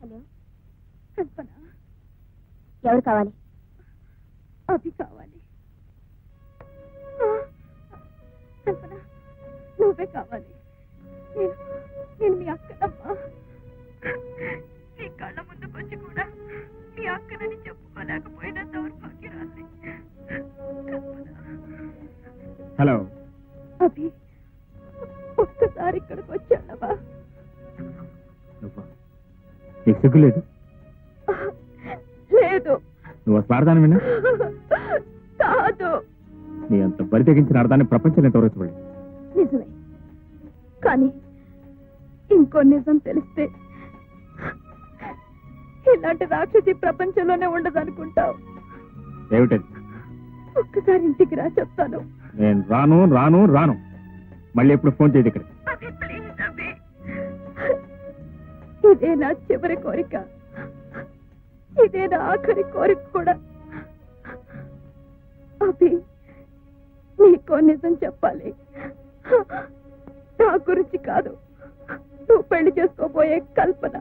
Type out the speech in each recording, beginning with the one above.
Hello. కల్పన ఎవరు కావాలి? అభి కావాలి. కల్పన నువ్వే కావాలి. నేను నేను మీ అక్కనమ్మా. నీ కళ్ళ ముందుకు వచ్చి కూడా మీ అక్కనని చెప్పుకోలేకపోయినా దౌర్భాగ్యరాలి హలో. అభి ఒక్కసారి ఇక్కడికి వచ్చాడవా నువ్వు? నీకు సిగ్గు లేదు. లేదు నువ్వు స్వార్థాన్ని విన్నా కాదు. నీ అంత బరి తెగించిన అర్థాన్ని ప్రపంచం ఎంతవరకు చూడలేదు నిజమే. కానీ ఇంకో నిజం తెలిస్తే ఇలాంటి రాక్షసి ప్రపంచంలోనే ఉండదనుకుంటావు. ఏమిటది? ఒక్కసారి ఇంటికి రా చెప్తాను. నేను రాను రాను రాను. మళ్ళీ ఎప్పుడు ఫోన్ చేయదు ఇక్కడ ఇదే నా చివరి కోరిక. ఇదే నా ఆఖరి కోరిక కూడా. అభి నీకో నిజం చెప్పాలి. నా గురించి కాదు. నువ్వు పెళ్ళి చేసుకోబోయే కల్పన.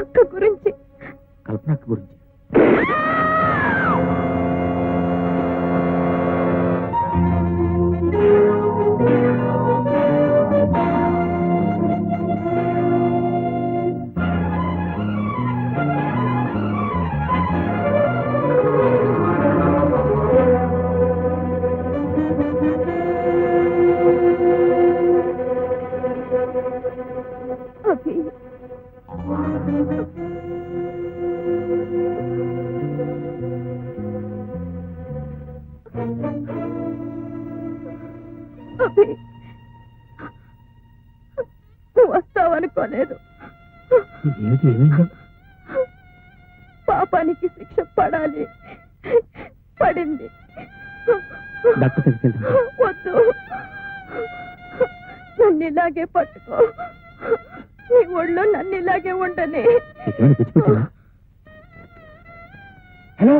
అక్క గురించి. కల్పన గురించి? అభి అభి నువ్వు వస్తావనుకోలేదు. పాపానికి శిక్ష పడాలి. పడింది. డాక్టర్ వద్దు. నన్ను ఇలాగే పట్టుకో. ఒళ్ళో నన్ను ఇలాగే ఉండని. Hello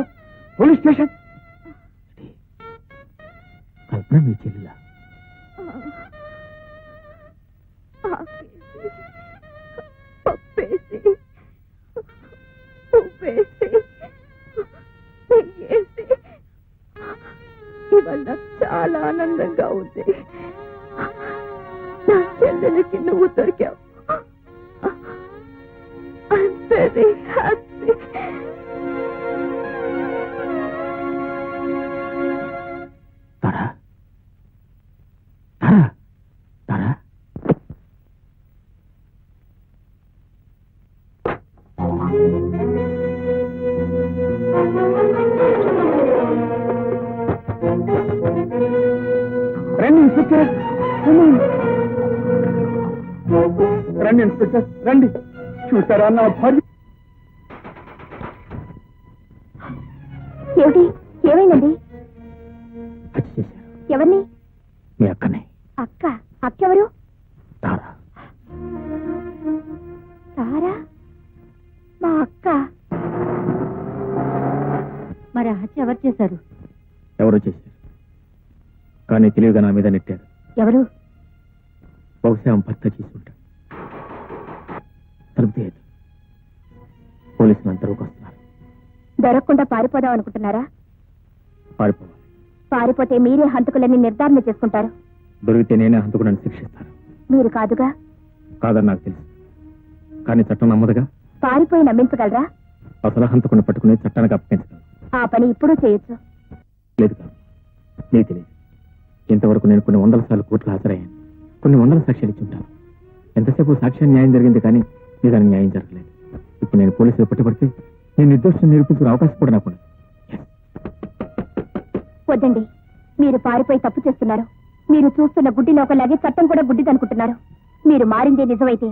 police station? కల్పన మీ చెల్లిలా? ఆకేసి, పప్పేసి ఉప్పేసి నెయ్యేసి ఇవాళ నాకు చాలా ఆనందంగా ఉంది. నా చెల్లెలకి నువ్వు దొరికావు. తారా? రండి ఇన్స్పెక్టర్. రండి ఇన్స్పెక్టర్. రండి. చూసారా నా భార్య? ఏమిటి? ఏమైందండి? హత్య చేశారు. ఎవరిని? మీ అక్కనే. అక్క? అక్క ఎవరు తారా? సారా మా అక్క. మరి హత్య ఎవరు చేశారు? ఎవరో చేశారు. కానీ తెలివిగా నా మీద నెట్టారు. ఎవరు? బహుశా భర్త చేసి ఉంటాడు. తలుపు తీయదు పోలీసులు అంతలోకి వస్తున్నారు. దొరకకుండా పారిపోదాం అనుకుంటున్నారా? పారిపోవాలి. పారిపోతే మీరే హంతకులని నిర్ధారణ చేసుకుంటారు. దొరికితే నేనే హంతకుడని శిక్షిస్తాను. మీరు కాదుగా? కాదని నాకు తెలుసు. కానీ చట్టం నమ్మదుగా? పారిపోయి నమ్మించగలరా? అసలు హంతకుని పట్టుకుని చట్టానికి అప్పగించగలను. ఆ పని ఇప్పుడు చేయొచ్చు. లేదు కాదు. నీకు తెలియదు. ఇంతవరకు నేను కొన్ని వందల సార్లు కోర్టులో హాజరయ్యాను. కొన్ని వందల సాక్ష్యాలు ఇచ్చి ఉంటాను. ఎంతసేపు సాక్ష్యం న్యాయం జరిగింది కానీ నిజానికి న్యాయం జరగలేదు. ఇప్పుడు నేను పోలీసులు పట్టుబడితే నేను నిర్దోషం నిరూపించుకునే అవకాశం కూడా నాకు వద్దండి. మీరు పారిపోయి తప్పు చేస్తున్నారు. మీరు చూస్తున్న గుడ్డి లోకలాగే చట్టం కూడా గుడ్డిదనుకుంటున్నారు మీరు మారిందే నిజమైతే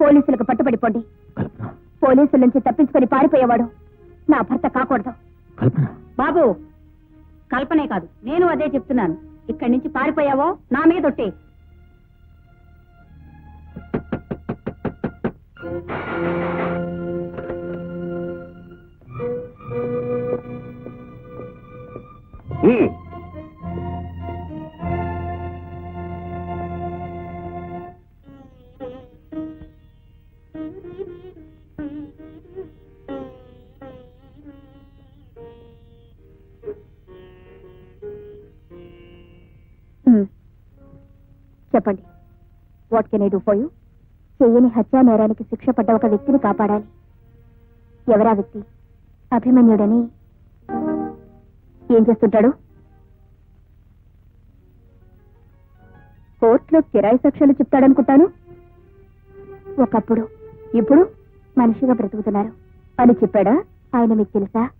పోలీసులకు పట్టుబడిపోండి. పోలీసుల నుంచి తప్పించుకొని పారిపోయేవాడు నా భర్త కాకూడదు. బాబు కల్పనే కాదు. నేను అదే చెప్తున్నాను. ఇక్కడి నుంచి పారిపోయావో నా మీద ఒట్టే. Thank you. చెప్పండి. What can I do for you చెయ్యని హత్యా నేరానికి శిక్ష పడ్డ ఒక వ్యక్తిని కాపాడాలి. ఎవరా వ్యక్తి? అభిమన్యుడని. ఏం చేస్తుంటాడు? కోర్టులో కిరాయి సాక్ష్యాలు చెప్తాడనుకుంటాను. ఒకప్పుడు ఇప్పుడు మనిషిగా బ్రతుకుతున్నారు. అని చెప్పాడా? ఆయన మీకు తెలుసా?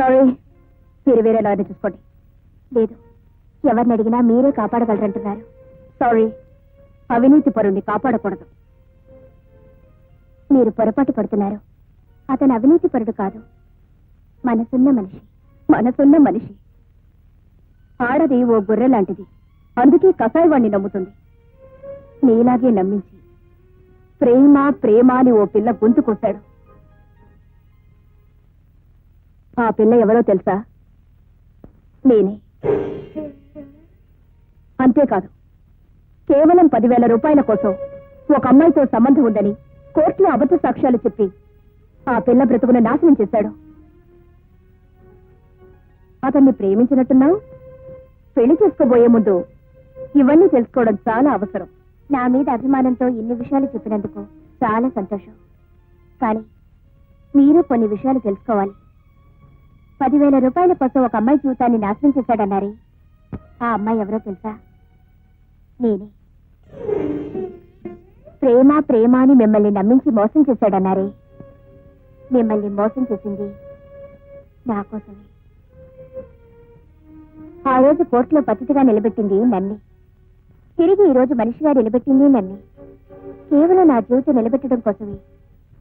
సారీ మీరు వేరే లాయర్ని చూసుకోండి. లేదు. ఎవరిని అడిగినా మీరే కాపాడగలరంటున్నారు. సారీ అవినీతి పరుణ్ణి కాపాడకూడదు. మీరు పొరపాటు పడుతున్నారు. అతను అవినీతి పరుడు కాదు. మనసున్న మనిషి. మనసున్న మనిషి. ఆడది ఓ గొర్రె లాంటిది. అందుకే కసాయివాణ్ణి నమ్ముతుంది. నీలాగే నమ్మించి. ప్రేమ ప్రేమ అని ఓ పిల్ల గొంతు కొట్టాడు. ఆ పిల్ల ఎవరో తెలుసా? నేనే. అంతేకాదు. కేవలం పదివేల రూపాయల కోసం ఒక అమ్మాయితో సంబంధం ఉందని కోర్టులో అబద్ధ సాక్ష్యాలు చెప్పి ఆ పిల్ల బ్రతుకును నాశనం చేశాడు. అతన్ని ప్రేమించినట్టున్నావు? పెళ్ళి చేసుకోబోయే ముందు ఇవన్నీ తెలుసుకోవడం చాలా అవసరం. నా మీద అభిమానంతో ఇన్ని విషయాలు చెప్పినందుకు చాలా సంతోషం. కానీ మీరు కొన్ని విషయాలు తెలుసుకోవాలి. పదివేల రూపాయల కోసం ఒక అమ్మాయి జీవితాన్ని నాశనం చేశాడన్నారే. ఆ అమ్మాయి ఎవరో తెలుసా? నేనే. ప్రేమ ప్రేమ అని మిమ్మల్ని నమ్మించి మోసం చేశాడన్నారే. మిమ్మల్ని మోసం చేసింది నా కోసమే. ఆ రోజు కోర్టులో పద్ధతిగా నిలబెట్టింది నన్ను. తిరిగి ఈ రోజు మనిషిగా నిలబెట్టింది నన్ను. కేవలం నా జీవితం నిలబెట్టడం కోసమే.